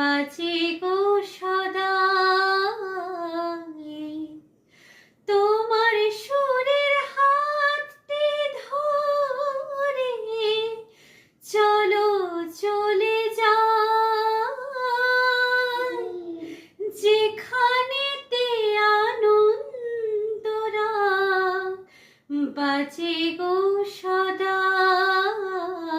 বাঁচে গো সদা। তোমার সুরের হাতটি ধরে চলো, চলে যাই। যেখানেতে আনন্দরা বাজে গো সদাই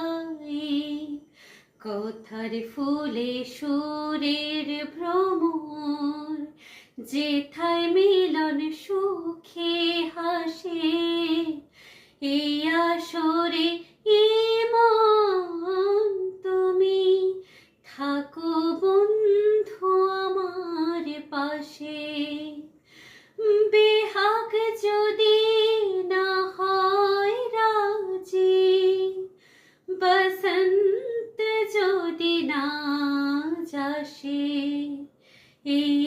কথার ফুলে সুরের ভ্রমর, যেথায় মিলন সুখে হাসে এই আসরে ইমন তুমি থাকো বন্ধু আমার পাশে। বেহাক যদি না হয় রাজি বসন্ত যদি না যাসে এই